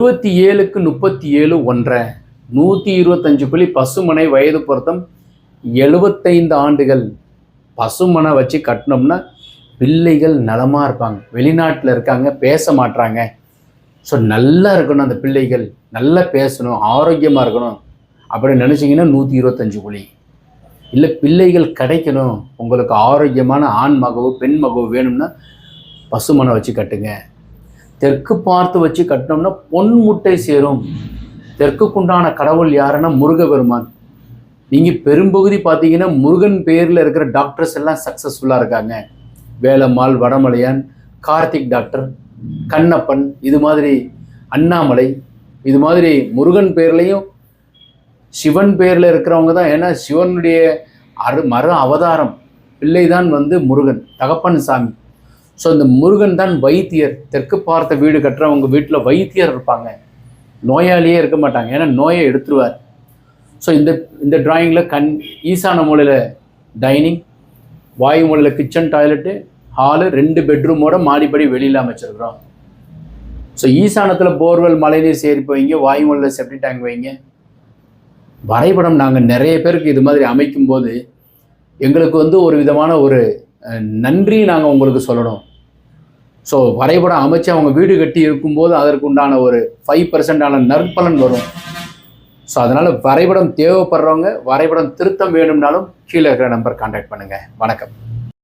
இருபத்தி ஏழுக்கு முப்பத்தி ஏழு ஒன்றரை. நூற்றி இருபத்தஞ்சு குழி பசுமனை வயது பொருத்தம் எழுபத்தைந்து ஆண்டுகள். பசுமனை வச்சு கட்டினோம்னா பிள்ளைகள் நலமாக இருப்பாங்க. வெளிநாட்டில் இருக்காங்க பேச மாட்டாங்க ஸோ நல்லா இருக்கணும் அந்த பிள்ளைகள். நல்லா பேசணும் ஆரோக்கியமாக இருக்கணும் அப்படின்னு நினச்சிங்கன்னா நூற்றி இருபத்தஞ்சு குழி இல்லை பிள்ளைகள் கிடைக்கணும். உங்களுக்கு ஆரோக்கியமான ஆண் மகவோ பெண் மகவோ வேணும்னா பசுமனை வச்சு கட்டுங்க. தெற்கு பார்த்து வச்சு கட்டினோம்னா பொன் முட்டை சேரும். தெற்குக்குண்டான கடவுள் யாருன்னா முருகபெருமான். நீங்கள் பெரும்பகுதி பார்த்தீங்கன்னா முருகன் பேரில் இருக்கிற டாக்டர்ஸ் எல்லாம் சக்ஸஸ்ஃபுல்லாக இருக்காங்க. வேலம்மாள் வடமலையான் கார்த்திக் டாக்டர் கண்ணப்பன் இது மாதிரி அண்ணாமலை இது மாதிரி முருகன் பேர்லேயும் சிவன் பேரில் இருக்கிறவங்க தான். ஏன்னா சிவனுடைய அரு மறு அவதாரம் பிள்ளை தான் வந்து முருகன் தகப்பன் சாமி. ஸோ இந்த முருகன் தான் வைத்தியர். தெற்கு பார்த்த வீடு கட்டுறவங்க வீட்டில் வைத்தியர் இருப்பாங்க. நோயாளியே இருக்க மாட்டாங்க. ஏன்னா நோயை எடுத்துருவார். ஸோ இந்த இந்த டிராயிங்கில் கண் ஈசான மூலையில் டைனிங் வாயு மூலையில் கிச்சன் டாய்லெட்டு ஹாலு ரெண்டு பெட்ரூமோட மாடிப்படி வெளியில் அமைச்சிருக்கிறோம். ஸோ ஈசானத்தில் போர்வெல் மழைநீர் சேர்ப்பு வைங்க வாயு மூலையில் செப்டி டேங்க் வைங்க. வரைபடம் நாங்கள் நிறைய பேருக்கு இது மாதிரி அமைக்கும்போது எங்களுக்கு வந்து ஒரு விதமான ஒரு நன்றி நாங்கள் உங்களுக்கு சொல்லணும். ஸோ வரைபடம் அமைச்சு அவங்க வீடு கட்டி இருக்கும்போது அதற்கு உண்டான ஒரு ஃபைவ் பர்சன்டான நற்பலன் வரும். ஸோ அதனால் வரைபடம் தேவைப்படுறவங்க வரைபடம் திருத்தம் வேணும்னாலும் கீழே இருக்கிற நம்பர் கான்டாக்ட் பண்ணுங்கள் வணக்கம்.